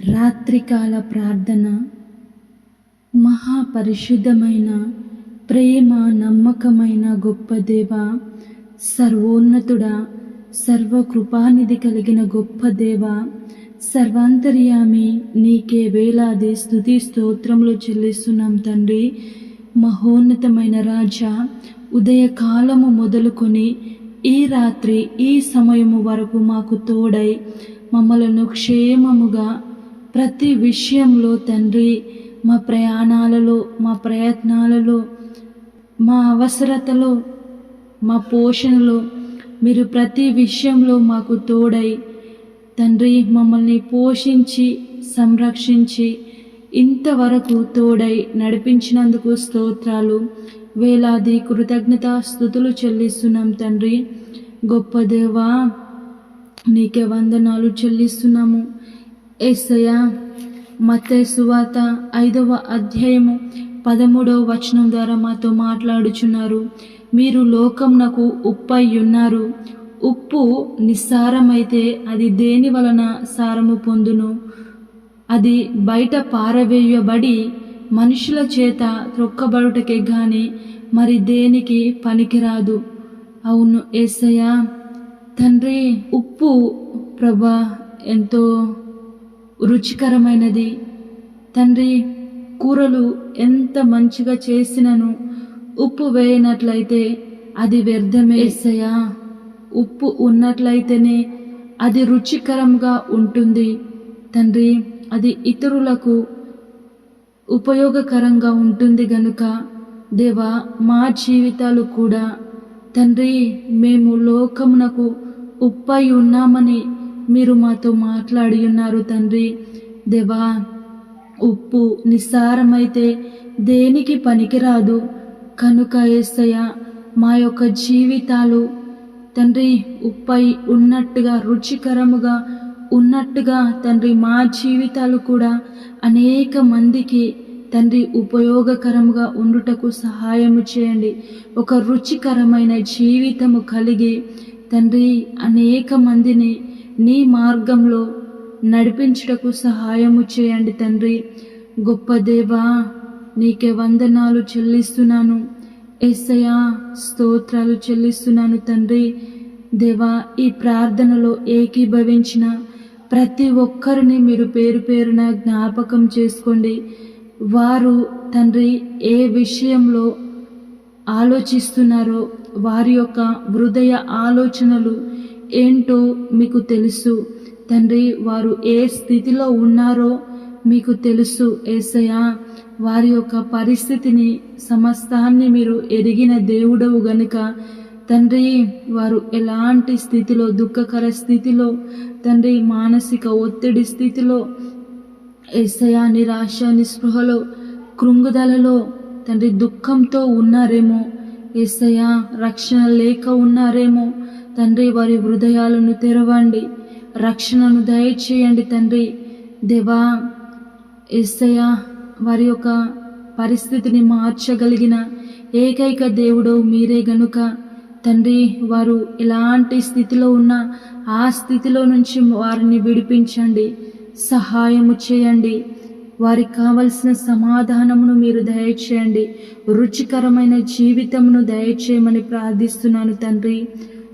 రాత్రికాల ప్రార్థన మహాపరిశుద్ధమైన ప్రేమ నమ్మకమైన గొప్ప దేవ సర్వోన్నతుడా సర్వకృపానిధి కలిగిన గొప్ప దేవ సర్వాంతర్యామి నీకే వేలాది స్థుతి స్తోత్రములు చెల్లిస్తున్నాం తండ్రి. మహోన్నతమైన రాజా ఉదయకాలము మొదలుకొని ఈ రాత్రి ఈ సమయము వరకు మాకు తోడై మమ్మలను క్షేమముగా ప్రతి విషయంలో తండ్రి మా ప్రయాణాలలో మా ప్రయత్నాలలో మా అవసరతలో మా పోషణలో మీరు ప్రతి విషయంలో మాకు తోడై తండ్రి మమ్మల్ని పోషించి సంరక్షించి ఇంతవరకు తోడై నడిపించినందుకు స్తోత్రాలు. వేలాది కృతజ్ఞత స్థుతులు చెల్లిస్తున్నాం తండ్రి. గొప్ప దేవా నీకే వందనాలు చెల్లిస్తున్నాము. ఏసయ్య మత్తే సువాత ఐదవ అధ్యాయము పదమూడవ వచనం ద్వారా మాతో మాట్లాడుచున్నారు. మీరు లోకంనకు ఉప్పై ఉన్నారు ఉప్పు నిస్సారమైతే అది దేని వలన సారము పొందును? అది బయట పారవేయబడి మనుషుల చేత త్రొక్కబడుటకే గాని మరి దేనికి పనికిరాదు? అవును ఏసయ్య. తండ్రి ఉప్పు ప్రభా ఎంతో రుచికరమైనది. తండ్రి కూరలు ఎంత మంచిగా చేసినను ఉప్పు వేయనట్లయితే అది వ్యర్థమేసయా ఉప్పు ఉన్నట్లయితేనే అది రుచికరంగా ఉంటుంది. తండ్రి అది ఇతరులకు ఉపయోగకరంగా ఉంటుంది గనుక దేవా మా జీవితాలు కూడా తండ్రి మేము లోకమునకు ఉప్పై ఉన్నామని మీరు మాతో మాట్లాడి ఉన్నారు తండ్రి. దేవా ఉప్పు నిస్సారమైతే దేనికి పనికిరాదు? కనుక ఏసయ్య మా యొక్క జీవితాలు తండ్రి ఉప్పై ఉన్నట్టుగా రుచికరముగా ఉన్నట్టుగా తండ్రి మా జీవితాలు కూడా అనేక మందికి తండ్రి ఉపయోగకరముగా ఉండుటకు సహాయము చేయండి. ఒక రుచికరమైన జీవితము కలిగి తండ్రి అనేక మందిని నీ మార్గంలో నడిపించుటకు సహాయము చేయండి తండ్రి. గొప్ప దేవా నీకే వందనాలు చెల్లిస్తున్నాను. ఎస్సయా స్తోత్రాలు చెల్లిస్తున్నాను తండ్రి. దేవా ఈ ప్రార్థనలో ఏకీభవించిన ప్రతి ఒక్కరిని మీరు పేరు పేరున జ్ఞాపకం చేసుకోండి. వారు తండ్రి ఏ విషయంలో ఆలోచిస్తున్నారో వారి యొక్క హృదయ ఆలోచనలు ఏంటో మీకు తెలుసు. తండ్రి వారు ఏ స్థితిలో ఉన్నారో మీకు తెలుసు. ఏసయా వారి యొక్క పరిస్థితిని సమస్తాన్ని మీరు ఎరిగిన దేవుడవు గనుక తండ్రి వారు ఎలాంటి స్థితిలో దుఃఖకర స్థితిలో తండ్రి మానసిక ఒత్తిడి స్థితిలో ఏసయా నిరాశ నిస్పృహలో కృంగుదలలో తండ్రి దుఃఖంతో ఉన్నారేమో ఏసయా రక్షణ లేక ఉన్నారేమో తండ్రి వారి హృదయాలను తెరవండి. రక్షణను దయచేయండి తండ్రి. దేవా ఎస్సయ వారి యొక్క పరిస్థితిని మార్చగలిగిన ఏకైక దేవుడు మీరే గనుక. తండ్రి వారు ఎలాంటి స్థితిలో ఉన్నా ఆ స్థితిలో నుంచి వారిని విడిపించండి. సహాయము చేయండి. వారికి కావలసిన సమాధానమును మీరు దయచేయండి. రుచికరమైన జీవితమును దయచేయమని ప్రార్థిస్తున్నాను తండ్రి.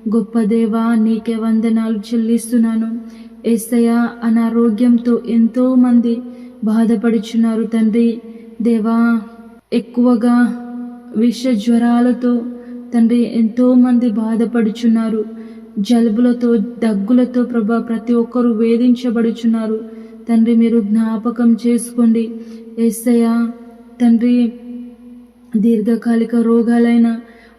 గొప్ప దేవా నీకే వందనాలు చెల్లిస్తున్నాను. ఏసయ అనారోగ్యంతో ఎంతోమంది బాధపడుచున్నారు తండ్రి. దేవా ఎక్కువగా విష జ్వరాలతో తండ్రి ఎంతోమంది బాధపడుచున్నారు. జలుబులతో దగ్గులతో ప్రభా ప్రతి ఒక్కరూ వేధించబడుచున్నారు. తండ్రి మీరు జ్ఞాపకం చేసుకోండి. ఏసయ తండ్రి దీర్ఘకాలిక రోగాలైన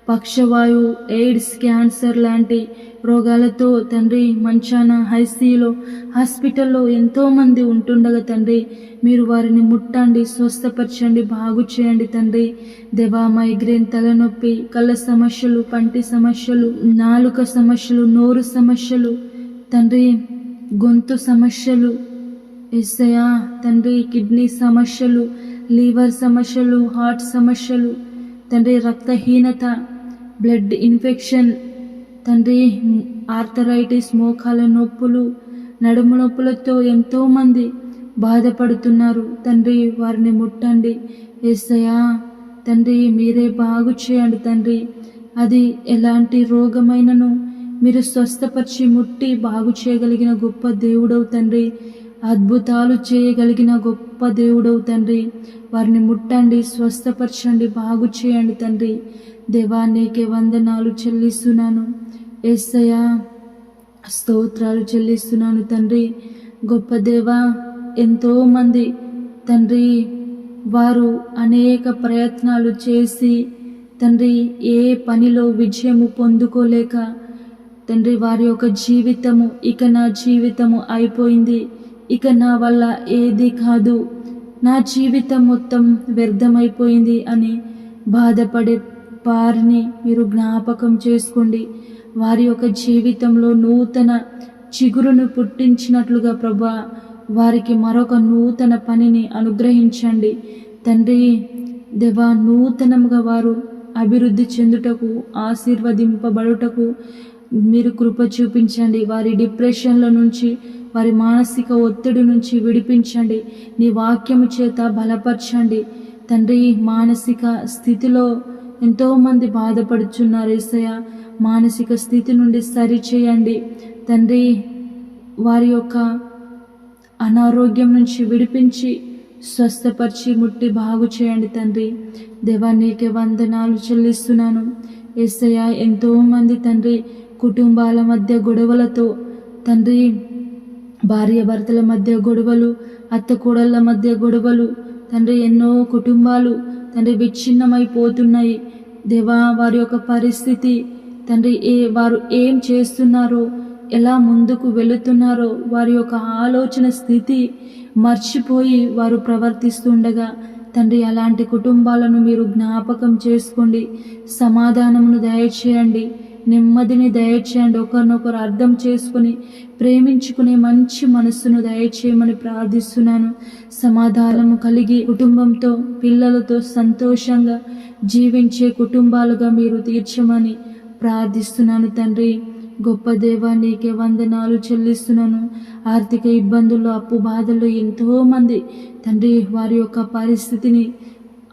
పక్షవాయు ఎయిడ్స్ క్యాన్సర్ లాంటి రోగాలతో తండ్రి మంచాన హైసీలో హాస్పిటల్లో ఎంతోమంది ఉంటుండగా తండ్రి మీరు వారిని ముట్టండి స్వస్థపరచండి బాగు చేయండి తండ్రి. దేవా మైగ్రేన్ తలనొప్పి కళ్ళ సమస్యలు పంటి సమస్యలు నాలుక సమస్యలు నోరు సమస్యలు తండ్రి గొంతు సమస్యలు ఎస్సయా తండ్రి కిడ్నీ సమస్యలు లీవర్ సమస్యలు హార్ట్ సమస్యలు తండ్రి రక్తహీనత బ్లడ్ ఇన్ఫెక్షన్ తండ్రి ఆర్థరైటిస్ మోకాల నొప్పులు నడుము నొప్పులతో ఎంతోమంది బాధపడుతున్నారు. తండ్రి వారిని ముట్టండి. ఏసయా తండ్రి మీరే బాగు చేయండి తండ్రి. అది ఎలాంటి రోగమైనను మీరు స్వస్థపరిచి ముట్టి బాగు చేయగలిగిన గొప్ప దేవుడవు తండ్రి. అద్భుతాలు చేయగలిగిన గొప్ప దేవుడవు తండ్రి. వారిని ముట్టండి స్వస్థపరచండి బాగు చేయండి తండ్రి. దేవా నీకే వందనాలు చెల్లిస్తున్నాను. ఏసయ్యా స్తోత్రాలు చెల్లిస్తున్నాను తండ్రి. గొప్ప దేవా ఎంతోమంది తండ్రి వారు అనేక ప్రయత్నాలు చేసి తండ్రి ఏ పనిలో విజయము పొందుకోలేక తండ్రి వారి యొక్క జీవితము ఇక నా జీవితము అయిపోయింది. ఇక నా వల్ల ఏది కాదు. నా జీవితం మొత్తం వ్యర్థమైపోయింది అని బాధపడే వారిని మీరు జ్ఞాపకం చేసుకోండి. వారి యొక్క జీవితంలో నూతన చిగురును పుట్టించినట్లుగా ప్రభా వారికి మరొక నూతన పనిని అనుగ్రహించండి. తండ్రి దేవా నూతనంగా వారు అభివృద్ధి చెందుటకు ఆశీర్వదింపబడుటకు మీరు కృప చూపించండి. వారి డిప్రెషన్ల నుంచి వారి మానసిక ఒత్తిడి నుంచి విడిపించండి. నీ వాక్యము చేత బలపరచండి. తండ్రి మానసిక స్థితిలో ఎంతోమంది బాధపడుచున్నారు ఏసయ మానసిక స్థితి నుండి సరిచేయండి. తండ్రి వారి యొక్క అనారోగ్యం నుంచి విడిపించి స్వస్థపరిచి ముట్టి బాగు చేయండి తండ్రి. దేవా నీకే వందనాలు చెల్లిస్తున్నాను. ఏసయ్య ఎంతోమంది తండ్రి కుటుంబాల మధ్య గొడవలతో తండ్రి భార్య భర్తల మధ్య గొడవలు అత్త కోడళ్ళ మధ్య గొడవలు తండ్రి ఎన్నో కుటుంబాలు తండ్రి విచ్ఛిన్నమైపోతున్నాయి దేవా వారి యొక్క పరిస్థితి తండ్రి ఏ వారు ఏం చేస్తున్నారో ఎలా ముందుకు వెళుతున్నారో వారి యొక్క ఆలోచన స్థితి మర్చిపోయి వారు ప్రవర్తిస్తుండగా తండ్రి అలాంటి కుటుంబాలను మీరు జ్ఞాపకం చేసుకోండి సమాధానమును దయచేయండి. నెమ్మదిని దయచేయండి. ఒకరినొకరు అర్థం చేసుకుని ప్రేమించుకునే మంచి మనస్సును దయచేయమని ప్రార్థిస్తున్నాను. సమాధానము కలిగి కుటుంబంతో పిల్లలతో సంతోషంగా జీవించే కుటుంబాలుగా మీరు తీర్చమని ప్రార్థిస్తున్నాను తండ్రి. గొప్ప దేవా నీకే వందనాలు చెల్లిస్తున్నాను. ఆర్థిక ఇబ్బందుల్లో అప్పు బాధల్లో ఎంతోమంది తండ్రి వారి యొక్క పరిస్థితిని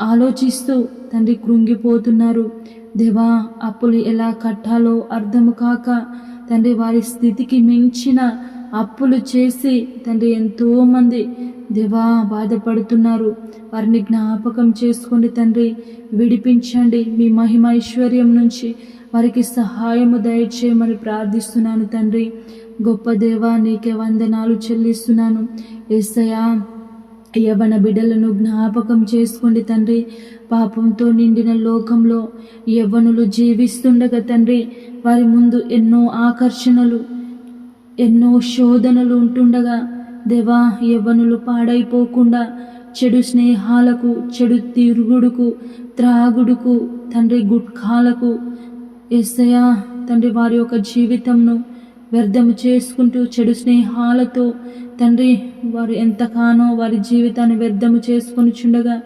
ఆలోచిస్తూ తండ్రి కృంగిపోతున్నారు. దేవా అప్పులు ఎలా కట్టాలో అర్థము కాక తండ్రి వారి స్థితికి మించిన అప్పులు చేసి తండ్రి ఎంతోమంది దేవా బాధపడుతున్నారు. వారిని జ్ఞాపకం చేసుకోండి తండ్రి విడిపించండి మీ మహిమ ఐశ్వర్యం నుంచి. వారికి సహాయము దయచేయమని ప్రార్థిస్తున్నాను తండ్రి. గొప్ప దేవా నీకే వందనాలు చెల్లిస్తున్నాను. ఏసయా యవన బిడ్డలను జ్ఞాపకం చేసుకోండి తండ్రి. పాపంతో నిండిన లోకంలో యవ్వనులు జీవిస్తుండగా తండ్రి వారి ముందు ఎన్నో ఆకర్షణలు ఎన్నో శోధనలు ఉంటుండగా దేవా యవ్వనులు పాడైపోకుండా చెడు స్నేహాలకు చెడు తిరుగుడుకు త్రాగుడుకు తండ్రి గుట్కాలకు ఎస్సయా తండ్రి వారి యొక్క జీవితంను వ్యర్థము చేసుకుంటూ చెడు స్నేహాలతో తండ్రి వారు ఎంతగానో వారి జీవితాన్ని వ్యర్థము చేసుకొని చుండగా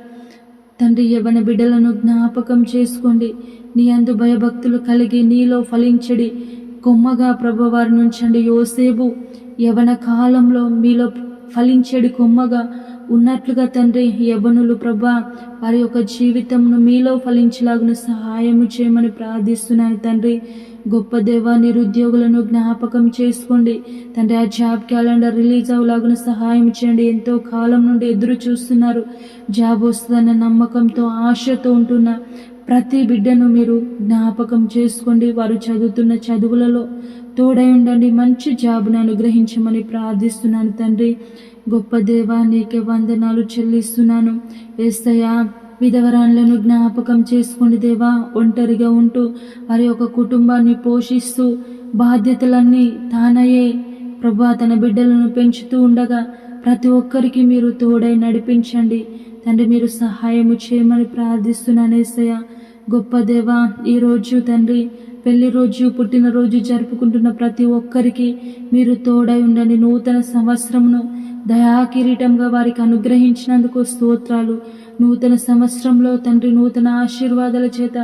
తండ్రి యవన బిడ్డలను జ్ఞాపకం చేసుకోండి. నీ అందు భయభక్తులు కలిగి నీలో ఫలించడి కొమ్మగా ప్రభు వారి నుంచండి. యోసేపు యవన కాలంలో మీలో ఫలించేడు కొమ్మగా ఉన్నట్లుగా తండ్రి యవనులు ప్రభా వారి యొక్క జీవితంను మీలో ఫలించలాగున సహాయము చేయమని ప్రార్థిస్తున్నాను తండ్రి. గొప్ప దేవా నిరుద్యోగులను జ్ఞాపకం చేసుకోండి. తండ్రి ఆ జాబ్ క్యాలెండర్ రిలీజ్ అవ్వలాగున సహాయం చేయండి. ఎంతో కాలం నుండి ఎదురు చూస్తున్నారు జాబ్ వస్తుందన్న నమ్మకంతో ఆశతో ఉంటున్న ప్రతి బిడ్డను మీరు జ్ఞాపకం చేసుకోండి. వారు చదువుతున్న చదువులలో తోడై ఉండండి. మంచి జాబును అనుగ్రహించమని ప్రార్థిస్తున్నాను తండ్రి. గొప్ప దేవా నీకే వందనాలు చెల్లిస్తున్నాను. ఏస్తయ్యా విధవరాన్లను జ్ఞాపకం చేసుకోండి దేవా. ఒంటరిగా ఉంటూ వారి యొక్క కుటుంబాన్ని పోషిస్తూ బాధ్యతలన్నీ తానయ్యే ప్రభా తన బిడ్డలను పెంచుతూ ఉండగా ప్రతి ఒక్కరికి మీరు తోడై నడిపించండి. తండ్రి మీరు సహాయము చేయమని ప్రార్థిస్తున్నాను ఏసయ్య. గొప్ప దేవ ఈరోజు తండ్రి పెళ్ళి రోజు పుట్టినరోజు జరుపుకుంటున్న ప్రతి ఒక్కరికి మీరు తోడై ఉండండి. నూతన సంవత్సరమును దయాకిరీటంగా వారికి అనుగ్రహించినందుకు స్తోత్రాలు. నూతన సంవత్సరంలో తండ్రి నూతన ఆశీర్వాదాల చేత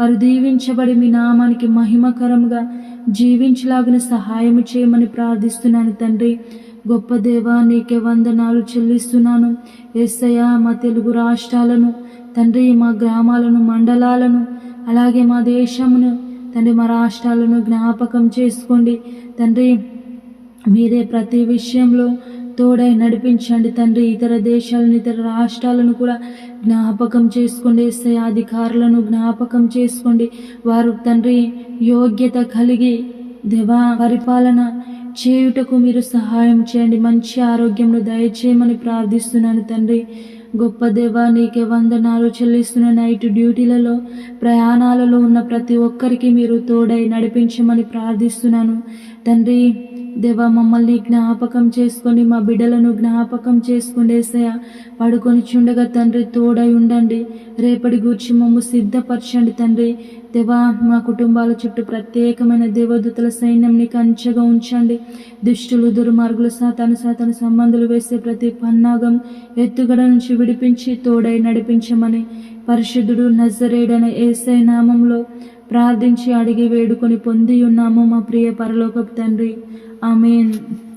వారు దీవించబడి మీ నామానికి మహిమకరంగా జీవించలాగిన సహాయం చేయమని ప్రార్థిస్తున్నాను తండ్రి. గొప్ప దేవా నీకే వందనాలు చెల్లిస్తున్నాను. ఏసయ్య మా తెలుగు రాష్ట్రాలను తండ్రి మా గ్రామాలను మండలాలను అలాగే మా దేశమును తండ్రి మా రాష్ట్రాలను జ్ఞాపకం చేసుకోండి. తండ్రి మీరే ప్రతి విషయంలో తోడై నడిపించండి. తండ్రి ఇతర దేశాలను ఇతర రాష్ట్రాలను కూడా జ్ఞాపకం చేసుకోండి. ఎస్ఐ అధికారులను జ్ఞాపకం చేసుకోండి. వారు తండ్రి యోగ్యత కలిగి దేవా పరిపాలన చేయుటకు మీరు సహాయం చేయండి. మంచి ఆరోగ్యంలో దయచేయమని ప్రార్థిస్తున్నాను తండ్రి. గొప్ప దేవ నీకే వందనాలు చెల్లిస్తున్న నైట్ డ్యూటీలలో ప్రయాణాలలో ఉన్న ప్రతి ఒక్కరికి మీరు తోడై నడిపించమని ప్రార్థిస్తున్నాను. తండ్రి దేవా మమ్మల్ని జ్ఞాపకం చేసుకొని మా బిడ్డలను జ్ఞాపకం చేసుకోండి పడుకొని చుండగా తండ్రి తోడై ఉండండి. రేపటి గూర్చి మమ్ము సిద్ధపరచండి తండ్రి. దేవా మా కుటుంబాల చుట్టూ ప్రత్యేకమైన దేవదూతల సైన్యంని కంచెగా ఉంచండి. దుష్టులు దుర్మార్గులు సాతాను సాతాను సంబంధాలు వేసే ప్రతి పన్నాగం ఎత్తుగడ నుంచి విడిపించి తోడై నడిపించమని పరిశుద్ధుడు నజరేడన ఏసై నామంలో ప్రార్థించి అడిగి వేడుకొని పొంది ఉన్నాము మా ప్రియ పరలోకపు తండ్రి. I mean.